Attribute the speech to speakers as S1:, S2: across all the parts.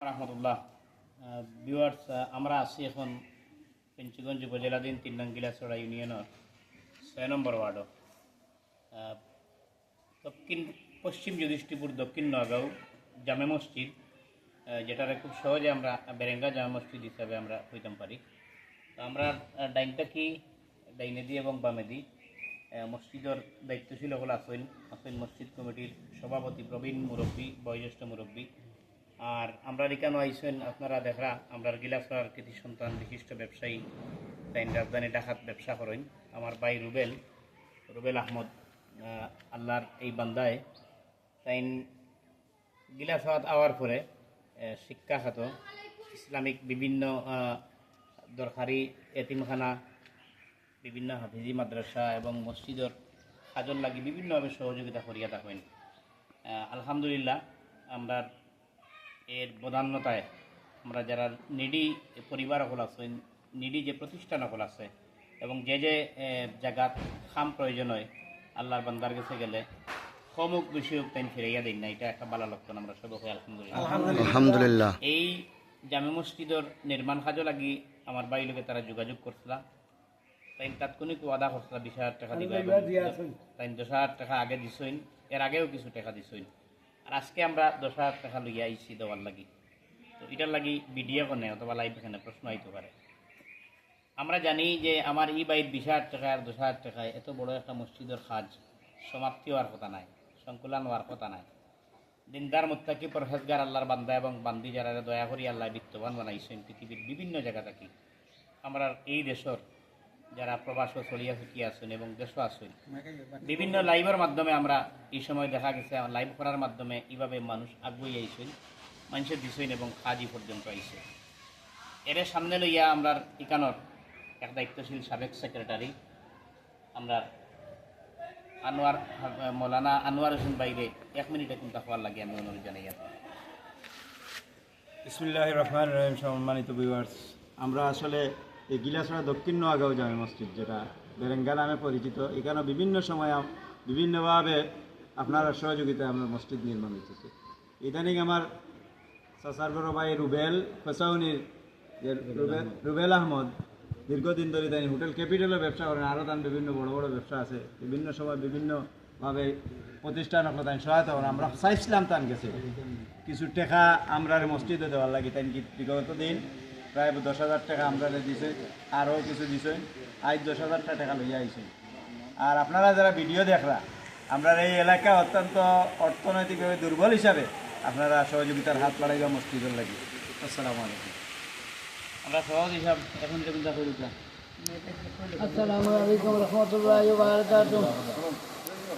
S1: রহমতুল্লাহ। Viewers আমরা আছি এখন পেঞ্চুগঞ্জ উপজেলাধীন তিন নং গিলাসড়া ইউনিয়নের ছয় নম্বর ওয়ার্ডও আহ, দক্ষিণ পশ্চিম যুধিষ্ঠিপুর দক্ষিণ নগাঁও জামে মসজিদ যেটারে খুব সহজে আমরা বেরেঙ্গা জামে মসজিদ হিসাবে আমরা হইতাম পারি। তো আমরা ডাইনটা কি? ডাইনে দিই এবং বামে আহ, মসজিদের দায়িত্বশীল হল আসইন। আসইন মসজিদ কমিটির সভাপতি প্রবীণ মুরব্বী বয়োজ্যেষ্ঠ মুরব্বী আর আমরা এখানে আইসেন, আপনারা দেখরা আমরা গিলাসর কৃতি সন্তান, বিশিষ্ট ব্যবসায়ী, তাই রাজধানী ডাকাত ব্যবসা করেন। আমার ভাই রুবেল রুবেল আহমদ আল্লাহর এই বান্দায়, তাই গিলাসত আওয়ার পরে শিক্ষা খাত, ইসলামিক বিভিন্ন দরকারি এতিমখানা, বিভিন্ন হাফিজি মাদ্রাসা এবং মসজিদর কাজর লাগি বিভিন্নভাবে সহযোগিতা করিয়া থাকেন। আলহামদুলিল্লাহ আমরা এর বদান্যতায় আমরা যারা নিডি পরিবার সকল আছে নিডি যে প্রতিষ্ঠান সকল আছে এবং যে যে জায়গাত খাম প্রয়োজন হয় আল্লাহর বান্দার কাছে গেলে সমুখ বিষয়ক তাই ফিরাইয়া দিন না এটা একটা ভালো লক্ষণ আমরা সবকে আলহামদুলিল্লাহ।
S2: আলহামদুলিল্লাহ।
S1: এই জামে মসজিদের নির্মাণ কাজও লাগি আমার বাড়ির লোকে তারা যোগাযোগ করছিল। তাই তাৎক্ষণিক ওয়াদা করছিল বিশ হাজার টাকা দিবা তাই দশ হাজার টাকা আগে দিছইন এর আগেও কিছু টাকা দিছইন। আর আজকে আমরা দশ হাজার টাকা লইয়া আইছি দেওয়ার লাগি। তো এটার লাগি ভিডিও কোনে অথবা লাইভ এখানে প্রশ্ন আইতে পারে। আমরা জানি যে আমার ই বাইর বিশ হাজার টাকা আর দশ হাজার টাকায় এত বড় একটা মসজিদের কাজ সমাপ্তি হওয়ার কথা নাই, সংকুলান হওয়ার কথা নাই। দিনদার মুত্তাকি, পরহেজগার, আল্লাহর বান্দা এবং বান্দি যারা দয়া করি আল্লাহ বিত্তবান বানাইছেন পৃথিবীর বিভিন্ন জায়গা থাকি। আমরা এই দেশের যারা প্রবাস ছড়িয়া ছুটিয়ে আছেন এবং দেশও আছেন? বিভিন্ন লাইভের মাধ্যমে আমরা এই সময় দেখা গেছে লাইভ করার মাধ্যমে এইভাবে মানুষ আগুই আইছেন, মানুষের দিছেন এবং কাজই পর্যন্ত আইছে। এর সামনে লইয়া আমরা ইকানোর এক দায়িত্বশীল সাবেক সেক্রেটারি আমরা আনোয়ার, মৌলানা আনোয়ার হোসেন বাইরে এক মিনিটে কিন্তু হওয়ার লাগে আমি অনুরোধ জানাই
S3: ইসমিল্লাহ রহমান রহিম সম্মানিত ভিউয়ার্স আমরা আসলে এই গিলাসড়া দক্ষিণ নোয়াগাঁও জামে মসজিদ, যেটা বেরেঙ্গা নামে পরিচিত। এখানে বিভিন্ন সময় বিভিন্নভাবে আপনার সহযোগিতায় আমরা মসজিদ নির্মাণ হইতেছে। ইদানিং আমার বড় ভাই রুবেল ফেসাউনির যে রুবেল আহমদ দীর্ঘদিন ধরে ইদানিং হোটেল ক্যাপিটালের ব্যবসা করেন, আরও তার বিভিন্ন বড় বড় ব্যবসা আছে। বিভিন্ন সময় বিভিন্নভাবে প্রতিষ্ঠান তাই সহায়তা করেন। আমরা চাইছিলাম তার কাছে কিছু টেকা আমরা মসজিদে দেওয়ার লাগে তাই বিগত দিন। প্রায় দশ হাজার টাকা আমরা দিছে, আরও কিছু দিছে। আজ দশ হাজার টাকা লইয়া আইছে। আর আপনারা যারা ভিডিও দেখরা আমরা এই এলাকা অত্যন্ত অর্থনৈতিকভাবে দুর্বল হিসাবে আপনারা সহযোগিতার হাত বাড়াইবা মসজিদের লাগে। আসসালামু আলাইকুম।
S1: আমরা সহজ হিসাব এখন চিন্তা করি
S4: আসসালামু আলাইকুম রহমতুল্লাহ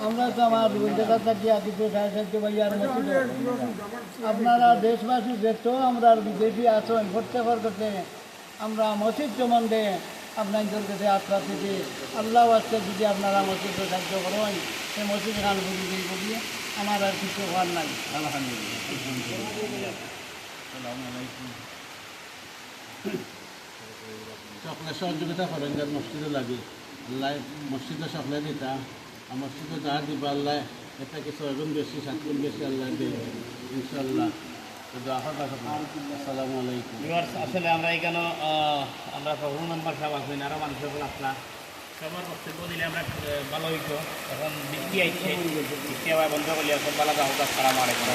S4: আমরা তো আমার রবীন্দ্রনাথ ভাইয়ার মসজিদে আপনারা দেশবাসী দেখতো আমরা বিদেশি আসন প্রত্যেকের করতে আমরা মসজিদ সম্বন্ধে আপনাদের কাছে আশ্বাস দিতে আল্লাহ আসতে যদি আপনারা মসজিদ সাহায্য করেন সে মসজিদ খান বুঝি দিই বুঝিয়ে আমার আর কিছু হওয়ার নাই।
S5: সকলে সহযোগিতা করেন, যার মসজিদে লাগে। আল্লাহ মসজিদে সকলে দিতা। আর সুখে যা দিবা আল্লাহ এটা কি ছয়গুণ বেশি, সাতগুণ বেশি আল্লাহ দেবে ইনশাল্লাহ
S1: আসলে আমরা এখানে আমরা প্রভু মেম্বার সাহেব আসবেন আরও মানুষের উপর আসলাম সবার বক্তব্য দিলে আমরা ভালো হইতো। এখন বৃষ্টি আইছে বৃষ্টি আবার বন্ধ করলে সব ভালো হোক আসসালামু আলাইকুম।